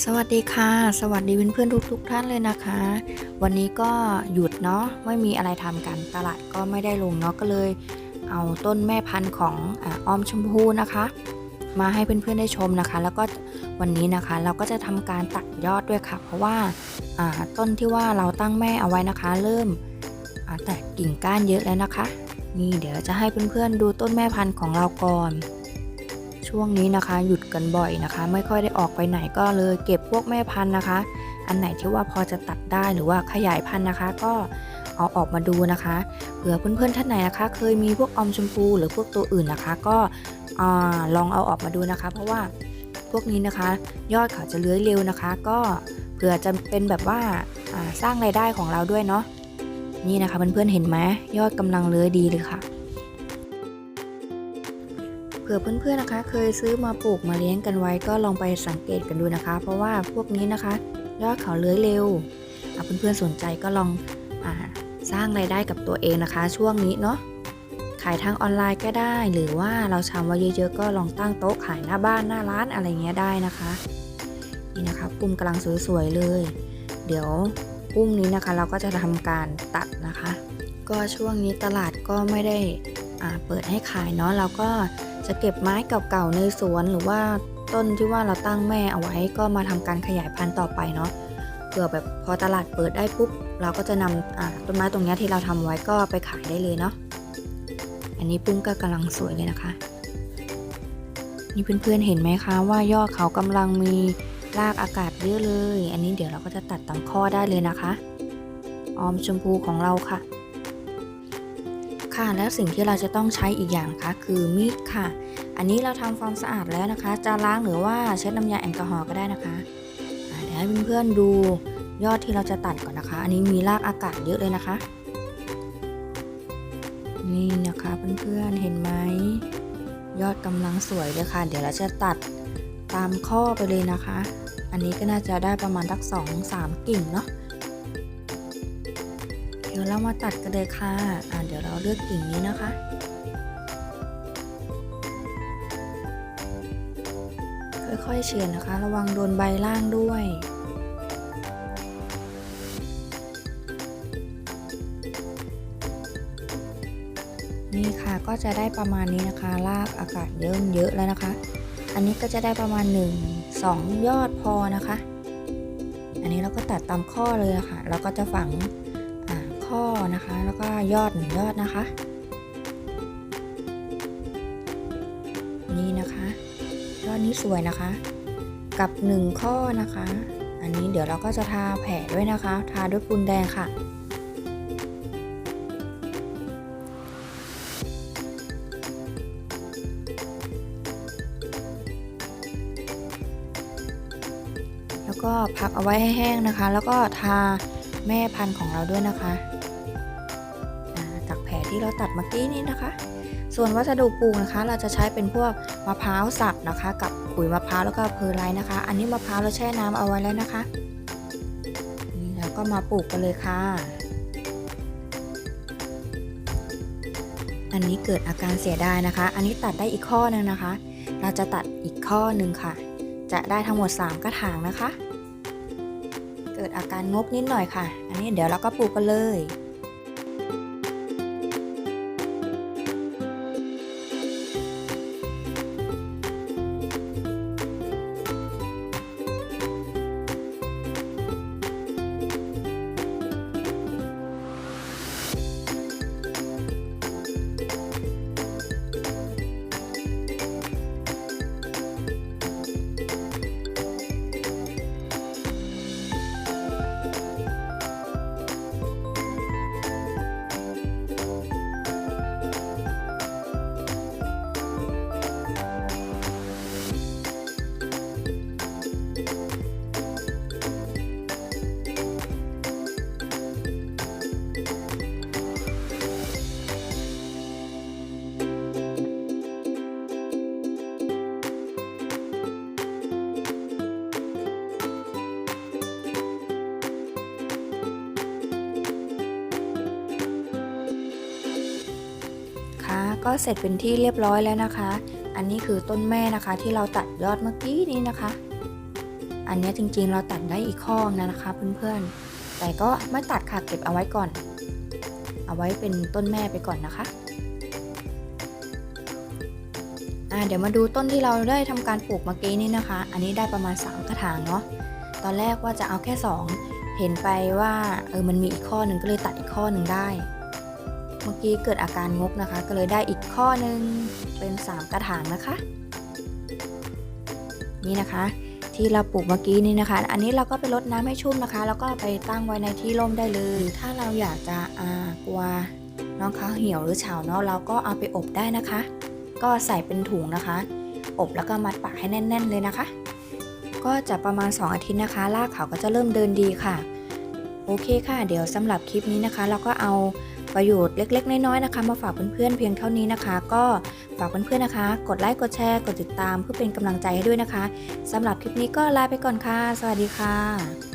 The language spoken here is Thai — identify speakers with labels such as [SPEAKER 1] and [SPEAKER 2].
[SPEAKER 1] สวัสดีค่ะ สวัสดีเพื่อนๆทุกๆท่านเลยนะคะ วันนี้ก็หยุดเนาะไม่มีอะไรทำกันตลาดก็ไม่ได้ลงเนาะก็เลย เอาต้นแม่พันธุ์ของอออมชมพูนะคะ มาให้เพื่อนๆได้ชมนะคะ แล้วก็วันนี้นะคะเราก็จะทำการตัดยอดด้วยค่ะ เพราะว่าาต้นที่ว่าเราตั้งแม่เอาไว้นะคะ เริ่มแตกกิ่งก้านเยอะแล้วนะคะ นี่เดี๋ยวจะให้เพื่อนๆดูต้นแม่พันธุ์ของเราก่อน ช่วงนี้นะคะ หยุดกันบ่อยนะคะ ไม่ค่อยได้ออกไปไหนก็เลยเก็บพวกแม่พันธุ์นะคะ อันไหนที่ว่าพอจะตัดได้หรือว่าขยายพันธุ์นะคะ ก็เอาออกมาดูนะคะเผื่อเพื่อนๆท่านไหนนะคะ เคยมีพวกอมชมพูหรือพวกตัวอื่นนะคะ ก็อลองเอาออกมาดูนะคะ เพราะว่าพวกนี้นะคะ ยอดเขาจะเลื้อยเร็วนะคะ ก็เผื่อจะเป็นแบบว่าสร้างรายได้ของเราด้วยเนาะนี่นะคะเพื่อนๆเห็นไหมยอดกำลังเลื้อยดีเลยค่ะ ผื่อเพื่อนๆนะคะ เคยซื้อมาปลูกมาเลี้ยงกันไว้ก็ลองไปสังเกตกันดูนะคะ เพราะว่าพวกนี้นะคะ ยอดเขาเลื้อยเร็วอะเพื่อนๆสนใจก็ลองอสร้างรายได้กับตัวเองนะคะ ช่วงนี้เนาะขายทางออนไลน์ก็ได้ หรือว่าเราชำไว้เยอะๆ ก็ลองตั้งโต๊ะขายหน้าบ้านหน้าร้านอะไรเงี้ยได้นะคะ นี่นะคะปุ่มกำลังสวยๆเลย เดี๋ยวปุ่มนี้นะคะเราก็จะทำการตัดนะคะ ก็ช่วงนี้ตลาดก็ไม่ได้ เปิดให้ขายเนาะเราก็จะเก็บไม้เก่าๆในสวนหรือว่าต้นที่ว่าเราตั้งแม่เอาไว้ก็มาทำการขยายพันธุ์ต่อไปเนาะเผื่อแบบพอตลาดเปิดได้ปุ๊บ เราก็จะนำต้นไม้ตรงนี้ที่เราทำไว้ก็ไปขายได้เลยเนาะอันนี้ปุ้งก็กำลังสวยเลยนะคะ นี่เพื่อนๆเห็นไหมคะว่ายอดเขากำลังมีรากอากาศเยอะเลย อันนี้เดี๋ยวเราก็จะตัดตามข้อได้เลยนะคะ ออมชมพูของเราค่ะ ค่ะ แล้วสิ่งที่เราจะต้องใช้อีกอย่างนะคะคือมีดค่ะ อันนี้เราทำความสะอาดแล้วนะคะ จะล้างหรือว่าเช็ดน้ำยาแอลกอฮอล์ก็ได้นะคะเดี๋ยวให้เพื่อนๆดูยอดที่เราจะตัดก่อนนะคะ อันนี้มีรากอากาศเยอะเลยนะคะ นี่นะคะเพื่อนๆเห็นไหมยอดกำลังสวยเลยค่ะ เดี๋ยวเราจะตัดตามข้อไปเลยนะคะ อันนี้ก็น่าจะได้ประมาณสักสองสามกิ่งเนาะ เดี๋ยวเรามาตัดกันเลยค่ะ อ่าเดี๋ยวเราเลือกกิ่งนี้นะคะค่อยๆเฉือนนะคะ ระวังโดนใบล่างด้วยนี่ค่ะก็จะได้ประมาณนี้นะคะรากอากาศเยอะเยอะแล้วนะคะ อันนี้ก็จะได้ประมาณ 1 2 ยอดพอนะคะ อันนี้เราก็ตัดตามข้อเลยะค่ะเราก็จะฝัง ข้อนะคะ แล้วก็ยอดหนึ่งยอดนะคะ นี่นะคะ ยอดนี้สวยนะคะ กับหนึ่งข้อนะคะ อันนี้เดี๋ยวเราก็จะทาแผลด้วยนะคะ ทาด้วยปูนแดงค่ะแล้วก็พักเอาไว้ให้แห้งนะคะ แล้วก็ทาแม่พันธุ์ของเราด้วยนะคะ ที่เราตัดเมื่อกี้นี้นะคะ ส่วนวัสดุปลูกนะคะ เราจะใช้เป็นพวกมะพร้าวสับนะคะ กับขุยมะพร้าวแล้วก็เพอร์ไล่นะคะ อันนี้มะพร้าวเราแช่น้ำเอาไว้แล้วนะคะ นี่แล้วก็มาปลูกกันเลยค่ะ อันนี้เกิดอาการเสียดายนะคะ อันนี้ตัดได้อีกข้อหนึงนะคะ เราจะตัดอีกข้อหนึ่งค่ะ จะได้ทั้งหมด 3 กระถางนะคะ เกิดอาการงกนิดหน่อยค่ะ อันนี้เดี๋ยวเราก็ปลูกกันเลย ก็เสร็จเป็นที่เรียบร้อยแล้วนะคะ อันนี้คือต้นแม่นะคะที่เราตัดยอดเมื่อกี้นี้นะคะ อันนี้จริงๆเราตัดได้อีกข้อนะนะคะเพื่อนๆ แต่ก็ไม่ตัดค่ะเก็บเอาไว้ก่อน เอาไว้เป็นต้นแม่ไปก่อนนะคะเดี๋ยวมาดูต้นที่เราได้ทำการปลูกเมื่อกี้นี่นะคะ อันนี้ได้ประมาณ 3 กระถางเนาะ ตอนแรกว่าจะเอาแค่ 2 เห็นไปว่าเออมันมีอีกข้อหนึ่งก็เลยตัดอีกข้อหนึ่งได้ เมื่อกี้เกิดอาการงกนะคะ ก็เลยได้อีกข้อหนึ่งเป็น 3 กระถางนะคะ นี่นะคะ ที่เราปลูกเมื่อกี้นี่นะคะ อันนี้เราก็ไปรดน้ำให้ชุ่มนะคะ แล้วก็ไปตั้งไว้ในที่ร่มได้เลย ถ้าเราอยากจะอากลัวน้องเขาเหี่ยวหรือเฉาเนาะเราก็เอาไปอบได้นะคะ ก็ใส่เป็นถุงนะคะ อบแล้วก็มัดปากให้แน่น ๆ เลยนะคะ ก็จะประมาณ 2 อาทิตย์นะคะรากเขาก็จะเริ่มเดินดีค่ะ โอเคค่ะ เดี๋ยวสำหรับคลิปนี้นะคะ เราก็เอา ประโยชน์เล็ก ๆ น้อยๆนะคะ มาฝากเพื่อนๆเพียงเท่านี้นะคะ ก็ฝากเพื่อนๆนะคะ กดไลค์กดแชร์กดติดตามเพื่อเป็นกำลังใจให้ด้วยนะคะสำหรับคลิปนี้ก็ลาไปก่อนค่ะ สวัสดีค่ะ